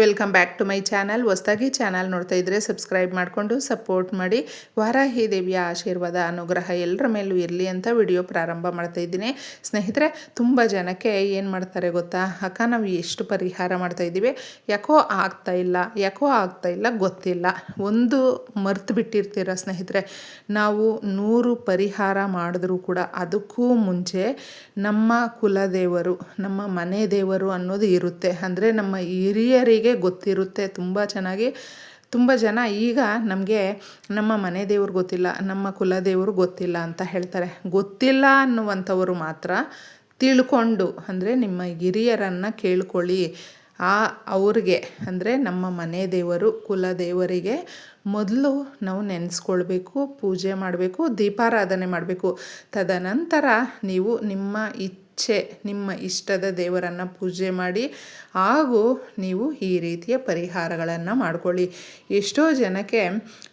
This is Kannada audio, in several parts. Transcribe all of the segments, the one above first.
Welcome back to my channel ಹೊಸ್ತಾಗಿ ಚಾನಲ್ ನೋಡ್ತಾ ಇದ್ದರೆ ಸಬ್ಸ್ಕ್ರೈಬ್ ಮಾಡಿಕೊಂಡು ಸಪೋರ್ಟ್ ಮಾಡಿ. ವಾರಾಹಿ ದೇವಿಯ ಆಶೀರ್ವಾದ, ಅನುಗ್ರಹ ಎಲ್ಲರ ಮೇಲೂ ಇರಲಿ ಅಂತ ವಿಡಿಯೋ ಪ್ರಾರಂಭ ಮಾಡ್ತಾ ಇದ್ದೀನಿ. ಸ್ನೇಹಿತರೆ, ತುಂಬ ಜನಕ್ಕೆ ಏನು ಮಾಡ್ತಾರೆ ಗೊತ್ತಾ? ಅಕ್ಕ, ನಾವು ಎಷ್ಟು ಪರಿಹಾರ ಮಾಡ್ತಾ ಇದ್ದೀವಿ? ಯಾಕೋ ಆಗ್ತಾ ಇಲ್ಲ, ಯಾಕೋ ಆಗ್ತಾ ಇಲ್ಲ, ಗೊತ್ತಿಲ್ಲ. ಒಂದು ಮರ್ತು ಬಿಟ್ಟಿರ್ತೀರ ಸ್ನೇಹಿತರೆ, ನಾವು ನೂರು ಪರಿಹಾರ ಮಾಡಿದ್ರೂ ಕೂಡ ಅದಕ್ಕೂ ಮುಂಚೆ ನಮ್ಮ ಕುಲದೇವರು, ನಮ್ಮ ಮನೆ ದೇವರು ಅನ್ನೋದು ಇರುತ್ತೆ. ಅಂದರೆ ನಮ್ಮ ಹಿರಿಯರಿಗೆ ಗೊತ್ತಿರುತ್ತೆ ತುಂಬ ಚೆನ್ನಾಗಿ. ತುಂಬ ಜನ ಈಗ ನಮಗೆ ನಮ್ಮ ಮನೆ ದೇವ್ರು ಗೊತ್ತಿಲ್ಲ, ನಮ್ಮ ಕುಲದೇವರು ಗೊತ್ತಿಲ್ಲ ಅಂತ ಹೇಳ್ತಾರೆ. ಗೊತ್ತಿಲ್ಲ ಅನ್ನುವಂಥವರು ಮಾತ್ರ ತಿಳ್ಕೊಂಡು, ಅಂದರೆ ನಿಮ್ಮ ಹಿರಿಯರನ್ನು ಕೇಳ್ಕೊಳ್ಳಿ. ಆ ಅವ್ರಿಗೆ, ಅಂದರೆ ನಮ್ಮ ಮನೆ ದೇವರು ಕುಲದೇವರಿಗೆ ಮೊದಲು ನಾವು ನೆನೆಸ್ಕೊಳ್ಬೇಕು, ಪೂಜೆ ಮಾಡಬೇಕು, ದೀಪಾರಾಧನೆ ಮಾಡಬೇಕು. ತದನಂತರ ನೀವು ನಿಮ್ಮ ಇಚ್ಛೆ ನಿಮ್ಮ ಇಷ್ಟದ ದೇವರನ್ನು ಪೂಜೆ ಮಾಡಿ. ಹಾಗೂ ನೀವು ಈ ರೀತಿಯ ಪರಿಹಾರಗಳನ್ನು ಮಾಡ್ಕೊಳ್ಳಿ. ಎಷ್ಟೋ ಜನಕ್ಕೆ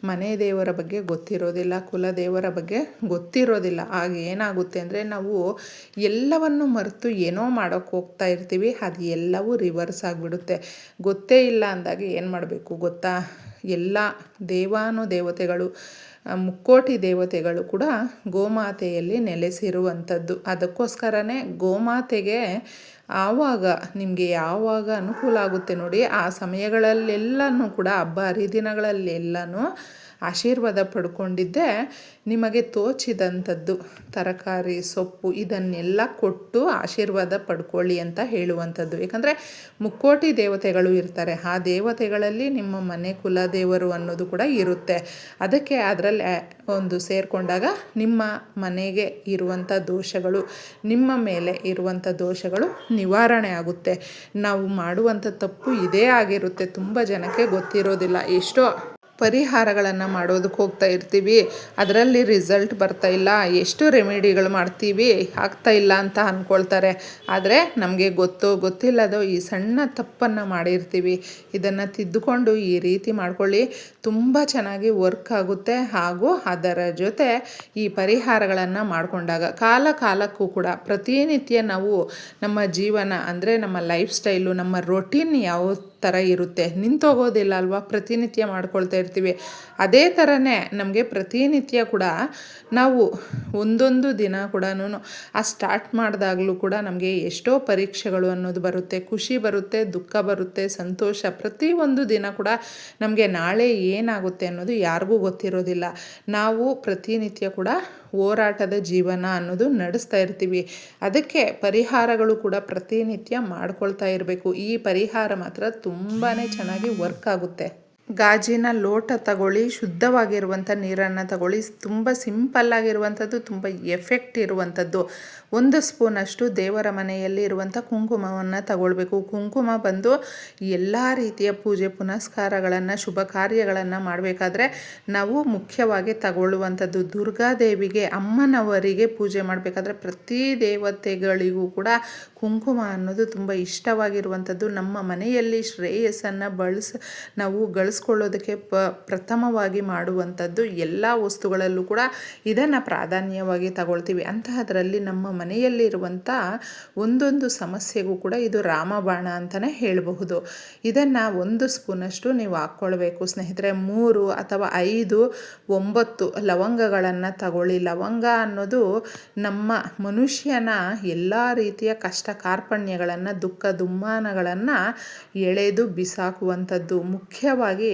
ಮನೆ ದೇವರ ಬಗ್ಗೆ ಗೊತ್ತಿರೋದಿಲ್ಲ ಕುಲದೇವರ ಬಗ್ಗೆ ಗೊತ್ತಿರೋದಿಲ್ಲ. ಆಗ ಏನಾಗುತ್ತೆ ಅಂದರೆ ನಾವು ಎಲ್ಲವನ್ನು ಮರೆತು ಏನೋ ಮಾಡೋಕ್ಕೆ ಹೋಗ್ತಾ ಇರ್ತೀವಿ. ಅದು ಎಲ್ಲವೂ ರಿವರ್ಸ್ ಆಗಿಬಿಡುತ್ತೆ. ಗೊತ್ತೇ ಇಲ್ಲ ಅಂದಾಗ ಏನು ಮಾಡಬೇಕು ಗೊತ್ತಾ? ಎಲ್ಲ ದೇವಾನು ದೇವತೆಗಳು ಮುಕ್ಕೋಟಿ ದೇವತೆಗಳು ಕೂಡ ಗೋಮಾತೆಯಲ್ಲಿ ನೆಲೆಸಿರುವಂಥದ್ದು. ಅದಕ್ಕೋಸ್ಕರನೇ ಗೋಮಾತೆಗೆ ಆವಾಗ ನಿಮಗೆ ಯಾವಾಗ ಅನುಕೂಲ ಆಗುತ್ತೆ ನೋಡಿ, ಆ ಸಮಯಗಳಲ್ಲೆಲ್ಲನೂ ಕೂಡ, ಹಬ್ಬ ಹರಿದಿನಗಳಲ್ಲೆಲ್ಲನೂ ಆಶೀರ್ವಾದ ಪಡ್ಕೊಂಡಿದ್ದೆ. ನಿಮಗೆ ತೋಚಿದಂಥದ್ದು, ತರಕಾರಿ, ಸೊಪ್ಪು ಇದನ್ನೆಲ್ಲ ಕೊಟ್ಟು ಆಶೀರ್ವಾದ ಪಡ್ಕೊಳ್ಳಿ ಅಂತ ಹೇಳುವಂಥದ್ದು. ಯಾಕಂದರೆ ಮುಕ್ಕೋಟಿ ದೇವತೆಗಳು ಇರ್ತಾರೆ. ಆ ದೇವತೆಗಳಲ್ಲಿ ನಿಮ್ಮ ಮನೆ ಕುಲದೇವರು ಅನ್ನೋದು ಕೂಡ ಇರುತ್ತೆ. ಅದಕ್ಕೆ ಅದರಲ್ಲಿ ಒಂದು ಸೇರಿಕೊಂಡಾಗ ನಿಮ್ಮ ಮನೆಗೆ ಇರುವಂಥ ದೋಷಗಳು, ನಿಮ್ಮ ಮೇಲೆ ಇರುವಂಥ ದೋಷಗಳು ನಿವಾರಣೆ ಆಗುತ್ತೆ. ನಾವು ಮಾಡುವಂಥ ತಪ್ಪು ಇದೇ ಆಗಿರುತ್ತೆ. ತುಂಬ ಜನಕ್ಕೆ ಗೊತ್ತಿರೋದಿಲ್ಲ. ಎಷ್ಟೋ ಪರಿಹಾರಗಳನ್ನು ಮಾಡೋದಕ್ಕೆ ಹೋಗ್ತಾ ಇರ್ತೀವಿ. ಅದರಲ್ಲಿ ರಿಸಲ್ಟ್ ಬರ್ತಾ ಇಲ್ಲ. ಎಷ್ಟು ರೆಮಿಡಿಗಳು ಮಾಡ್ತೀವಿ, ಆಗ್ತಾ ಇಲ್ಲ ಅಂತ ಅಂದ್ಕೊಳ್ತಾರೆ ಆದರೆ ನಮಗೆ ಗೊತ್ತೋ ಗೊತ್ತಿಲ್ಲದೋ ಈ ಸಣ್ಣ ತಪ್ಪನ್ನು ಮಾಡಿರ್ತೀವಿ. ಇದನ್ನು ತಿದ್ದುಕೊಂಡು ಈ ರೀತಿ ಮಾಡ್ಕೊಳ್ಳಿ. ತುಂಬ ಚೆನ್ನಾಗಿ ವರ್ಕ್ ಆಗುತ್ತೆ. ಹಾಗೂ ಅದರ ಜೊತೆ ಈ ಪರಿಹಾರಗಳನ್ನು ಮಾಡಿಕೊಂಡಾಗ ಕಾಲ ಕಾಲಕ್ಕೂ ಕೂಡ ಪ್ರತಿನಿತ್ಯ ನಾವು ನಮ್ಮ ಜೀವನ, ಅಂದರೆ ನಮ್ಮ ಲೈಫ್ ಸ್ಟೈಲು ನಮ್ಮ ರೊಟೀನ್ ಯಾವ ಥರ ಇರುತ್ತೆ. ನಿಂತೋಗೋದಿಲ್ಲ ಅಲ್ವಾ ಪ್ರತಿನಿತ್ಯ ಮಾಡ್ಕೊಳ್ತಾ ಇರ್ತೀವಿ. ಅದೇ ಥರನೇ ನಮಗೆ ಪ್ರತಿನಿತ್ಯ ಕೂಡ ನಾವು ಒಂದೊಂದು ದಿನ ಕೂಡ ಆ ಸ್ಟಾರ್ಟ್ ಮಾಡಿದಾಗಲೂ ಕೂಡ ನಮಗೆ ಎಷ್ಟೋ ಪರೀಕ್ಷೆಗಳು ಅನ್ನೋದು ಬರುತ್ತೆ. ಖುಷಿ ಬರುತ್ತೆ, ದುಃಖ ಬರುತ್ತೆ, ಸಂತೋಷ ಪ್ರತಿಯೊಂದು ದಿನ ಕೂಡ ನಮಗೆ ನಾಳೆ ಏನಾಗುತ್ತೆ ಅನ್ನೋದು ಯಾರಿಗೂ ಗೊತ್ತಿರೋದಿಲ್ಲ. ನಾವು ಪ್ರತಿನಿತ್ಯ ಕೂಡ ಹೋರಾಟದ ಜೀವನ ಅನ್ನೋದು ನಡೆಸ್ತಾ ಇರ್ತೀವಿ. ಅದಕ್ಕೆ ಪರಿಹಾರಗಳು ಕೂಡ ಪ್ರತಿನಿತ್ಯ ಮಾಡ್ಕೊಳ್ತಾ ಇರಬೇಕು. ಈ ಪರಿಹಾರ ಮಾತ್ರ ತುಂಬಾ ಚೆನ್ನಾಗಿ ವರ್ಕ್ ಆಗುತ್ತೆ. ಗಾಜಿನ ಲೋಟ ತಗೊಳ್ಳಿ, ಶುದ್ಧವಾಗಿರುವಂಥ ನೀರನ್ನು ತಗೊಳ್ಳಿ. ತುಂಬ ಸಿಂಪಲ್ಲಾಗಿರುವಂಥದ್ದು ತುಂಬ ಎಫೆಕ್ಟ್ ಇರುವಂಥದ್ದು. ಒಂದು ಸ್ಪೂನಷ್ಟು ದೇವರ ಮನೆಯಲ್ಲಿ ಇರುವಂಥ ಕುಂಕುಮವನ್ನು ತಗೊಳ್ಬೇಕು. ಕುಂಕುಮ ಬಂದು ಎಲ್ಲ ರೀತಿಯ ಪೂಜೆ, ಪುನಸ್ಕಾರಗಳನ್ನು, ಶುಭ ಕಾರ್ಯಗಳನ್ನು ಮಾಡಬೇಕಾದ್ರೆ ನಾವು ಮುಖ್ಯವಾಗಿ ತಗೊಳ್ಳುವಂಥದ್ದು ದುರ್ಗಾದೇವಿಗೆ, ಅಮ್ಮನವರಿಗೆ ಪೂಜೆ ಮಾಡಬೇಕಾದ್ರೆ ಪ್ರತಿ ದೇವತೆಗಳಿಗೂ ಕೂಡ ಕುಂಕುಮ ಅನ್ನೋದು ತುಂಬ ಇಷ್ಟವಾಗಿರುವಂಥದ್ದು. ನಮ್ಮ ಮನೆಯಲ್ಲಿ ಶ್ರೇಯಸ್ಸನ್ನು ಬಳಸ, ನಾವು ಗಳಿಸ್ಕೊಳ್ಳೋದಕ್ಕೆ ಪ ಪ್ರಥಮವಾಗಿ ಮಾಡುವಂಥದ್ದು ಎಲ್ಲ ವಸ್ತುಗಳಲ್ಲೂ ಕೂಡ ಇದನ್ನು ಪ್ರಾಧಾನ್ಯವಾಗಿ ತಗೊಳ್ತೀವಿ. ಅಂತಹದರಲ್ಲಿ ನಮ್ಮ ಮನೆಯಲ್ಲಿರುವಂಥ ಒಂದೊಂದು ಸಮಸ್ಯೆಗೂ ಕೂಡ ಇದು ರಾಮಬಾಣ ಅಂತಲೇ ಹೇಳಬಹುದು. ಇದನ್ನು ಒಂದು ಸ್ಪೂನಷ್ಟು ನೀವು ಹಾಕ್ಕೊಳ್ಬೇಕು. ಸ್ನೇಹಿತರೆ, ಮೂರು ಅಥವಾ ಐದು, ಒಂಬತ್ತು ಲವಂಗಗಳನ್ನು ತಗೊಳ್ಳಿ. ಲವಂಗ ಅನ್ನೋದು ನಮ್ಮ ಮನುಷ್ಯನ ಎಲ್ಲ ರೀತಿಯ ಕಷ್ಟ ಕಾರ್ಪಣ್ಯಗಳನ್ನು, ದುಃಖ ದುಮ್ಮಾನಗಳನ್ನು ಎಳೆದು ಬಿಸಾಕುವಂಥದ್ದು. ಮುಖ್ಯವಾಗಿ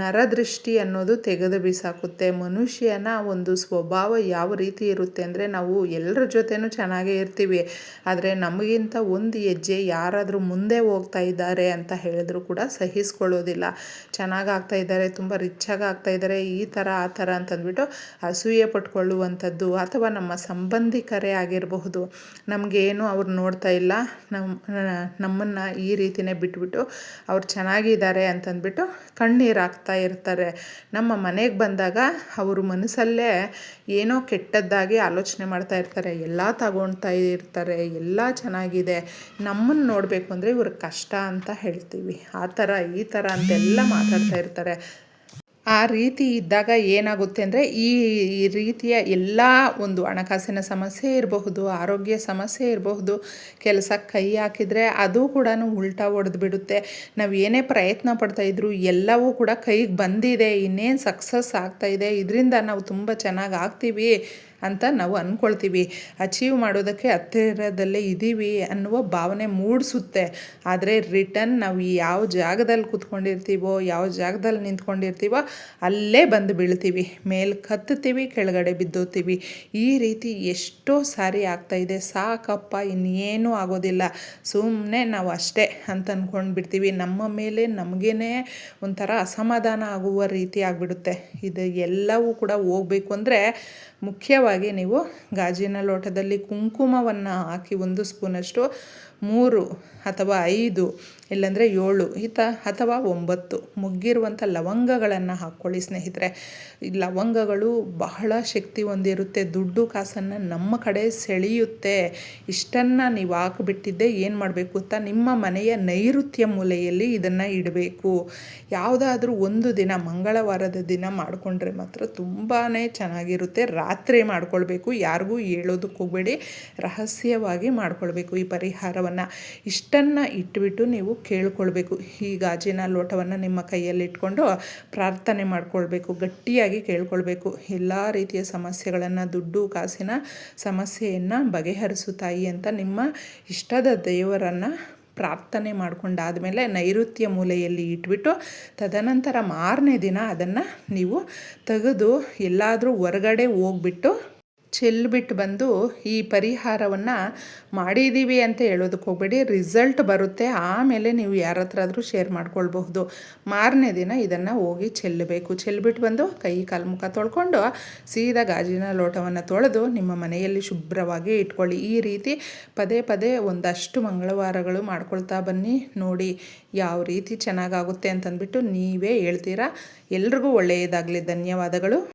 ನರದೃಷ್ಟಿ ಅನ್ನೋದು ತೆಗೆದು ಬಿಸಾಕುತ್ತೆ. ಮನುಷ್ಯನ ಒಂದು ಸ್ವಭಾವ ಯಾವ ರೀತಿ ಇರುತ್ತೆ ಅಂದರೆ ನಾವು ಎಲ್ಲರ ಜೊತೆನೂ ಚೆನ್ನಾಗೇ ಇರ್ತೀವಿ. ಆದರೆ ನಮಗಿಂತ ಒಂದು ಹೆಜ್ಜೆ ಯಾರಾದರೂ ಮುಂದೆ ಹೋಗ್ತಾ ಇದ್ದಾರೆ ಅಂತ ಹೇಳಿದ್ರು ಕೂಡ ಸಹಿಸ್ಕೊಳ್ಳೋದಿಲ್ಲ. ಚೆನ್ನಾಗಿ ಆಗ್ತಾ ಇದ್ದಾರೆ, ತುಂಬ ರಿಚ್ಚಾಗಿ ಆಗ್ತಾ ಇದ್ದಾರೆ, ಈ ಥರ ಆ ಥರ ಅಂತಂದ್ಬಿಟ್ಟು ಅಸೂಯೆ ಪಟ್ಕೊಳ್ಳುವಂಥದ್ದು ಅಥವಾ ನಮ್ಮ ಸಂಬಂಧಿಕರೇ ಆಗಿರಬಹುದು. ನಮಗೇನು ಅವ್ರು ನೋಡ್ತಾ ಇಲ್ಲ ನಮ್ಮ ನಮ್ಮನ್ನು ಈ ರೀತಿಯೇ ಬಿಟ್ಬಿಟ್ಟು ಅವ್ರು ಚೆನ್ನಾಗಿದ್ದಾರೆ ಅಂತಂದ್ಬಿಟ್ಟು ಕಣ್ಣೀರು ಹಾಕ್ತಾ ಇರ್ತಾರೆ. ನಮ್ಮ ಮನೆಗೆ ಬಂದಾಗ ಅವರು ಮನಸ್ಸಲ್ಲೇ ಏನೋ ಕೆಟ್ಟದ್ದಾಗಿ ಆಲೋಚನೆ ಮಾಡ್ತಾ ಇರ್ತಾರೆ. ಎಲ್ಲ ತಗೊಳ್ತಾ ಇರ್ತಾರೆ. ಎಲ್ಲ ಚೆನ್ನಾಗಿದೆ. ನಮ್ಮನ್ನು ನೋಡಬೇಕು ಅಂದರೆ ಇವ್ರಿಗೆ ಕಷ್ಟ ಅಂತ ಹೇಳ್ತೀವಿ. ಆ ಥರ, ಈ ಥರ ಅಂತೆಲ್ಲ ಮಾತಾಡ್ತಾ ಇರ್ತಾರೆ. ಆ ರೀತಿ ಇದ್ದಾಗ ಏನಾಗುತ್ತೆ ಅಂದರೆ ಈ ರೀತಿಯ ಎಲ್ಲ ಒಂದು ಹಣಕಾಸಿನ ಸಮಸ್ಯೆ ಇರಬಹುದು, ಆರೋಗ್ಯ ಸಮಸ್ಯೆ ಇರಬಹುದು ಕೆಲಸಕ್ಕೆ ಕೈ ಹಾಕಿದರೆ ಅದು ಕೂಡ ಉಲ್ಟಾ ಒಡೆದು ಬಿಡುತ್ತೆ ನಾವು ಏನೇ ಪ್ರಯತ್ನ ಪಡ್ತಾಯಿದ್ರು ಎಲ್ಲವೂ ಕೂಡ ಕೈಗೆ ಬಂದಿದೆ, ಇನ್ನೇನು ಸಕ್ಸಸ್ ಆಗ್ತಾಯಿದೆ ಇದೆ, ಇದರಿಂದ ನಾವು ತುಂಬ ಚೆನ್ನಾಗಿ ಆಗ್ತೀವಿ. ಅಂತ ನಾವು ಅಂದ್ಕೊಳ್ತೀವಿ ಅಚೀವ್ ಮಾಡೋದಕ್ಕೆ ಹತ್ತಿರದಲ್ಲೇ ಇದ್ದೀವಿ ಅನ್ನುವ ಭಾವನೆ ಮೂಡಿಸುತ್ತೆ. ಆದರೆ ರಿಟರ್ನ್ ನಾವು ಯಾವ ಜಾಗದಲ್ಲಿ ಕೂತ್ಕೊಂಡಿರ್ತೀವೋ, ಯಾವ ಜಾಗದಲ್ಲಿ ನಿಂತ್ಕೊಂಡಿರ್ತೀವೋ ಅಲ್ಲೇ ಬಂದು ಬೀಳ್ತೀವಿ. ಮೇಲೆ ಕತ್ತುತ್ತೀವಿ, ಕೆಳಗಡೆ ಬಿದ್ದೋತೀವಿ ಈ ರೀತಿ ಎಷ್ಟೋ ಸಾರಿ ಆಗ್ತಾಯಿದೆ ಸಾಕಪ್ಪ, ಇನ್ನೇನೂ ಆಗೋದಿಲ್ಲ. ಸುಮ್ಮನೆ ನಾವು ಅಷ್ಟೇ ಅಂತ ಅಂದ್ಕೊಂಡು ಬಿಡ್ತೀವಿ. ನಮ್ಮ ಮೇಲೆ ನಮಗೇ ಒಂಥರ ಅಸಮಾಧಾನ ಆಗುವ ರೀತಿ ಆಗಿಬಿಡುತ್ತೆ. ಇದು ಎಲ್ಲವೂ ಕೂಡ ಹೋಗ್ಬೇಕು ಅಂದರೆ ಮುಖ್ಯವಾಗಿ ನೀವು ಗಾಜಿನ ಲೋಟದಲ್ಲಿ ಕುಂಕುಮವನ್ನು ಹಾಕಿ ಒಂದು ಸ್ಪೂನಷ್ಟು ಮೂರು ಅಥವಾ ಐದು, ಇಲ್ಲಾಂದರೆ ಏಳು, ಹಿತ ಅಥವಾ ಒಂಬತ್ತು. ಮುಗ್ಗಿರುವಂಥ ಲವಂಗಗಳನ್ನು ಹಾಕ್ಕೊಳ್ಳಿ ಸ್ನೇಹಿತರೆ. ಈ ಲವಂಗಗಳು ಬಹಳ ಶಕ್ತಿ ಹೊಂದಿರುತ್ತೆ, ದುಡ್ಡು ಕಾಸನ್ನು ನಮ್ಮ ಕಡೆ ಸೆಳೆಯುತ್ತೆ. ಇಷ್ಟನ್ನು ನೀವು ಹಾಕಿಬಿಟ್ಟಿದ್ದೆ ಏನು ಮಾಡಬೇಕು ಅಂತ ನಿಮ್ಮ ಮನೆಯ ನೈಋತ್ಯ ಮೂಲೆಯಲ್ಲಿ ಇದನ್ನು ಇಡಬೇಕು. ಯಾವುದಾದ್ರೂ ಒಂದು ದಿನ, ಮಂಗಳವಾರದ ದಿನ ಮಾಡಿಕೊಂಡ್ರೆ ಮಾತ್ರ ತುಂಬಾ ಚೆನ್ನಾಗಿರುತ್ತೆ. ರಾತ್ರಿ ಮಾಡ್ಕೊಳ್ಬೇಕು, ಯಾರಿಗೂ ಹೇಳೋದಕ್ಕೆ ಹೋಗಬೇಡಿ ರಹಸ್ಯವಾಗಿ ಮಾಡ್ಕೊಳ್ಬೇಕು ಈ ಪರಿಹಾರವನ್ನು. ಇಷ್ಟನ್ನು ಇಟ್ಬಿಟ್ಟು ನೀವು ಕೇಳ್ಕೊಳ್ಬೇಕು. ಈ ಗಾಜಿನ ಲೋಟವನ್ನು ನಿಮ್ಮ ಕೈಯಲ್ಲಿ ಇಟ್ಕೊಂಡು ಪ್ರಾರ್ಥನೆ ಮಾಡಿಕೊಳ್ಬೇಕು. ಗಟ್ಟಿಯಾಗಿ ಕೇಳ್ಕೊಳ್ಬೇಕು. ಎಲ್ಲ ರೀತಿಯ ಸಮಸ್ಯೆಗಳನ್ನು, ದುಡ್ಡು, ಕಾಸಿನ ಸಮಸ್ಯೆಯನ್ನು ಬಗೆಹರಿಸು ತಾಯಿ ಅಂತ ನಿಮ್ಮ ಇಷ್ಟದ ದೇವರನ್ನು ಪ್ರಾರ್ಥನೆ ಮಾಡ್ಕೊಂಡಾದಮೇಲೆ ನೈಋತ್ಯ ಮೂಲೆಯಲ್ಲಿ ಇಟ್ಬಿಟ್ಟು ತದನಂತರ ಮಾರನೇ ದಿನ ಅದನ್ನು ನೀವು ತೆಗೆದು ಎಲ್ಲಾದರೂ ಹೊರಗಡೆ ಹೋಗ್ಬಿಟ್ಟು ಚೆಲ್ಬಿಟ್ಟು ಬಂದು ಈ ಪರಿಹಾರವನ್ನು ಮಾಡಿದ್ದೀವಿ ಅಂತ ಹೇಳೋದಕ್ಕೆ ಹೋಗಬೇಡಿ. ರಿಸಲ್ಟ್ ಬರುತ್ತೆ. ಆಮೇಲೆ ನೀವು ಯಾರ ಹತ್ರ ಆದರೂ ಶೇರ್ ಮಾಡ್ಕೊಳ್ಬಹುದು. ಮಾರನೇ ದಿನ ಇದನ್ನು ಹೋಗಿ ಚೆಲ್ಲಬೇಕು ಚೆಲ್ಬಿಟ್ಟು ಬಂದು ಕೈ ಕಾಲು ಮುಖ ತೊಳ್ಕೊಂಡು ಸೀದಾ ಗಾಜಿನ ಲೋಟವನ್ನು ತೊಳೆದು ನಿಮ್ಮ ಮನೆಯಲ್ಲಿ ಶುಭ್ರವಾಗಿ ಇಟ್ಕೊಳ್ಳಿ. ಈ ರೀತಿ ಪದೇ ಪದೇ ಒಂದಷ್ಟು ಮಂಗಳವಾರಗಳು ಮಾಡ್ಕೊಳ್ತಾ ಬನ್ನಿ. ನೋಡಿ ಯಾವ ರೀತಿ ಚೆನ್ನಾಗಾಗುತ್ತೆ ಅಂತಂದ್ಬಿಟ್ಟು ನೀವೇ ಹೇಳ್ತೀರಾ. ಎಲ್ರಿಗೂ ಒಳ್ಳೆಯದಾಗಲಿ. ಧನ್ಯವಾದಗಳು.